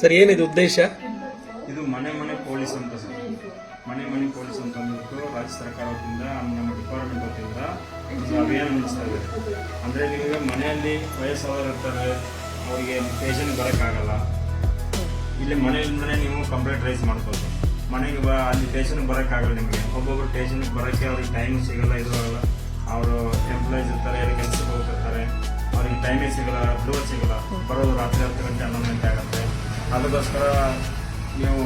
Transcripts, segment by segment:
Sir ಏನಿದು ಉದ್ದೇಶ? ಇದು ಮನೆ ಮನೆ ಪೊಲೀಸ್ ಅಂತ ಸರ್. ಮನೆ ಮನೆ ಪೊಲೀಸ್ ಅಂತ ಅಂದ್ಬಿಟ್ಟು ರಾಜ್ಯ ಸರ್ಕಾರ ನಮ್ಮ ಡಿಪಾರ್ಟ್ಮೆಂಟ್ ವತಿಯಿಂದ ಒಂದು ಅಭಿಯಾನ ನಡೆಸ್ತಾ ಇದೆ ಅಂದರೆ ನಿಮಗೆ ಮನೆಯಲ್ಲಿ ವಯಸ್ಸಾದವರು ಇರ್ತಾರೆ, ಅವರಿಗೆ ಪೇಷಂಟ್ ಬರೋಕ್ಕಾಗಲ್ಲ. ಇಲ್ಲಿ ಮನೆಯಿಂದಲೇ ನೀವು ಕಂಪ್ಲೇಂಟ್ ರೈಸ್ ಮಾಡ್ಬೋದು ಮನೆಗೆ ಬ, ಅಲ್ಲಿ ಪೇಷಂಟ್ ಬರೋಕ್ಕಾಗಲ್ಲ ನಿಮಗೆ. ಒಬ್ಬೊಬ್ಬರು ಪೇಷಂಟ್ ಬರೋಕ್ಕೆ ಅವ್ರಿಗೆ ಟೈಮ್ ಸಿಗಲ್ಲ, ಇದು ಆಗಲ್ಲ. ಅವರು ಎಂಪ್ಲಾಯ್ಸ್ ಇರ್ತಾರೆ ಯಾರು ಕೆಲಸಕ್ಕೆ ಹೋಗ್ತಿರ್ತಾರೆ. ಅವ್ರಿಗೆ ಟೈಮೇ ಸಿಗಲ್ಲ ಫ್ಲೋರ್ ಸಿಗಲ್ಲ. ಬರೋದು ರಾತ್ರಿ ಹತ್ತು ಗಂಟೆ, ಹನ್ನೊಂದು ಗಂಟೆ ಅದಕ್ಕೋಸ್ಕರ ನೀವು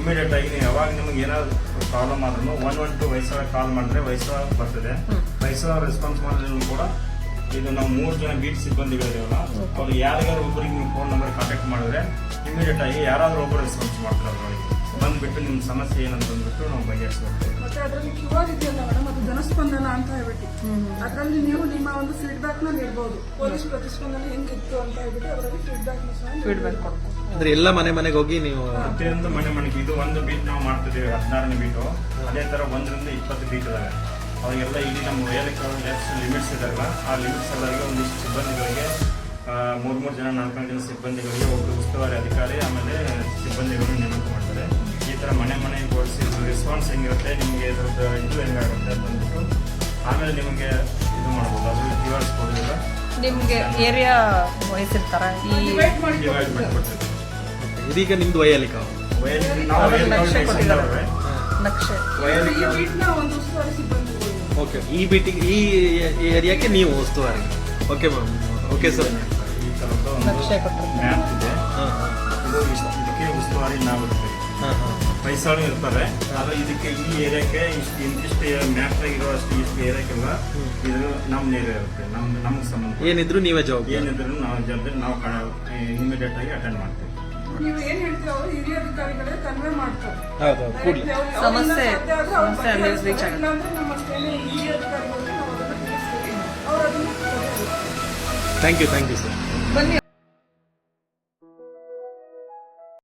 ಇಮಿಡಿಯೇಟ್ ಆಗಿ ನೀವು ಯಾವಾಗ ನಿಮ್ಗೆ ಏನಾದ್ರು ಪ್ರಾಬ್ಲಮ್ ಆದ್ರೂ ಒನ್ ಒನ್ ಟು ವಯಸ್ಸಾಗ ಕಾಲ್ ಮಾಡಿದ್ರೆ ವಯಸ್ಸಾಗ ಬರ್ತದೆ. ವಯಸ್ಸಾಗ ರೆಸ್ಪಾನ್ಸ್ ಮಾಡಿದ್ರು ಕೂಡ ಇದು ನಮ್ಮ ಮೂರು ಜನ ಬೀಟ್ ಸಿಬ್ಬಂದಿಗಳಿದಾವಲ್ಲ ಅವ್ರು ಯಾರಿಗಾದ್ರು ಒಬ್ಬರಿಗೆ ನೀವು ಫೋನ್ ನಂಬರ್ ಕಾಂಟ್ಯಾಕ್ಟ್ ಮಾಡಿದ್ರೆ ಇಮಿಡಿಯೇಟ್ ಆಗಿ ಯಾರಾದ್ರೂ ಒಬ್ಬರು ರೆಸ್ಪಾನ್ಸ್ ಮಾಡ್ತಾರೆ ನೋಡಿ. ಬಂದ್ಬಿಟ್ಟು ನಿಮ್ಮ ಸಮಸ್ಯೆ ಏನಂತ ಅಂದ್ಬಿಟ್ಟು ನಾವು ಬಗೆಹರಿಸ್ಕೊಡ್ತೇವೆ ಮತ್ತೆ ಅದರಲ್ಲಿ ಕ್ಯೂ ಆರ್ ಇದೆಯಲ್ಲ ಮೇಡಮ್ ಅದು ಜನಸ್ಪಂದನ ಅಂತ ಹೇಳ್ಬಿಟ್ಟು. ಅದರಲ್ಲಿ ನೀವು ನಿಮ್ಮ ಒಂದು ಫೀಡ್ಬ್ಯಾಕ್ ನ ನೀಡಬಹುದು ಪೊಲೀಸ್ ಪ್ರತಿಸ್ಪಂದನೆ ಹೆಂಗಿತ್ತು ಅಂತ ಹೇಳ್ಬಿಟ್ಟು ಅದರಲ್ಲಿ ಫೀಡ್ಬ್ಯಾಕ್ನ ಸಹ ಫೀಡ್ಬ್ಯಾಕ್ ಅಂದ್ರೆ ಎಲ್ಲ ಮನೆ ಮನೆಗೆ ಹೋಗಿ ನೀವು ಪ್ರತಿಯೊಂದು ಮನೆ ಮನೆಗೆ ಇದು ಒಂದು ಬೀಟ್ ನಾವು ಮಾಡ್ತಿದ್ದೀವಿ ಹದಿನಾರನೇ ಬೀಟು. ಅದೇ ಥರ ಒಂದರಿಂದ ಇಪ್ಪತ್ತು ಬೀಟ್ ಇದಾವೆ. ಅವರಿಗೆಲ್ಲ ಇಲ್ಲಿ ನಮ್ಮ ಎಷ್ಟು ಲಿಮಿಟ್ಸ್ ಇದಾರಲ್ಲ ಆ ಲಿಮಿಟ್ಸ್ ಎಲ್ಲರಿಗೆ ಒಂದಿಷ್ಟು ಸಿಬ್ಬಂದಿಗಳಿಗೆ ಮೂರು ಮೂರು ಜನ ನಾಲ್ಕು ಜನ ಸಿಬ್ಬಂದಿಗಳಿಗೆ ಒಬ್ಬರು ಉಸ್ತುವಾರಿ ಅಧಿಕಾರಿ ಆಮೇಲೆ ಸಿಬ್ಬಂದಿಗಳು ನೇಮಕ ಮಾಡ್ತಾರೆ. ಈ ಥರ ಮನೆ ಮನೆಗೆ ಓಡಿಸಿ ರೆಸ್ಪಾನ್ಸ್ ಹೆಂಗಿರುತ್ತೆ ನಿಮಗೆ ಇದ್ರದ್ದು ಇದು ಹೆಂಗಾಗುತ್ತೆ ಅಂತ ಅಂದ್ಬಿಟ್ಟು ಆಮೇಲೆ ನಿಮಗೆ ಇದು ಮಾಡ್ಬೋದು. ಅದು ನಿಮ್ಗೆ ಏರಿಯಾ ವಹಿಸಿರ್ತಾರ? ಈ ಇದೀಗ ನಿಮ್ದು ವೈಯಾಲಿಕ ನಕ್ಷೆ ಕೊಟ್ಟಿದ್ದಾರೆ. ನಕ್ಷೆ. ಓಕೆ ಈ ಬಿಟಿ ಈ ಏರಿಯಾಕ್ಕೆ ನೀವು ಉಸ್ತುವಾರಿ. Okay ma'am. Okay sir. ಈ ತರದ್ದು ಒಂದು ನಕ್ಷೆ. ಮ್ಯಾಪ್ ಹಾಂ ಇದಕ್ಕೆ ಉಸ್ತುವಾರಿ ನಾವು ಪೈಸಾಳು ಇರ್ತಾರೆ ಆದರೆ ಇದಕ್ಕೆ ಈ ಏರಿಯಾಕ್ಕೆ ಇಷ್ಟು ಇಂತಿಷ್ಟು ಮ್ಯಾಪ್ನಾಗ ಆಗಿರೋ ಅಷ್ಟು ಇಷ್ಟು ಏರಿಯಾಕ್ಕೆಲ್ಲ ಇದು ನಮ್ಮ ಏರಿಯಾ ಇರುತ್ತೆ. ನಮ್ ನಮ್ಗೆ ಸಂಬಂಧ. ಏನಿದ್ರು ನೀವೇ ಜವಾಬ್ದಾರಿ. ಏನಿದ್ರು ನಾವು ಜವಾಬ್ದಾರಿ ನಾವು ಇಮಿಡಿಯೇಟ್ ಆಗಿ ಅಟೆಂಡ್ ಮಾಡ್ತೀವಿ. ನೀವು ಏನ್ ಹೇಳ್ತೀವಿ ಅವರು ಹಿರಿಯ ಅಧಿಕಾರಿಗಳೇ ಕನ್ವೆ ಮಾಡ್ತಾರೆ. ಹೌದು ಕೂಡಲೇ. Directly ಅವ್ರಿಗೆ- ಸಮಸ್ಯೆ- ನಮ್ಮ. Thank you thank you sir ಬನ್ನಿ.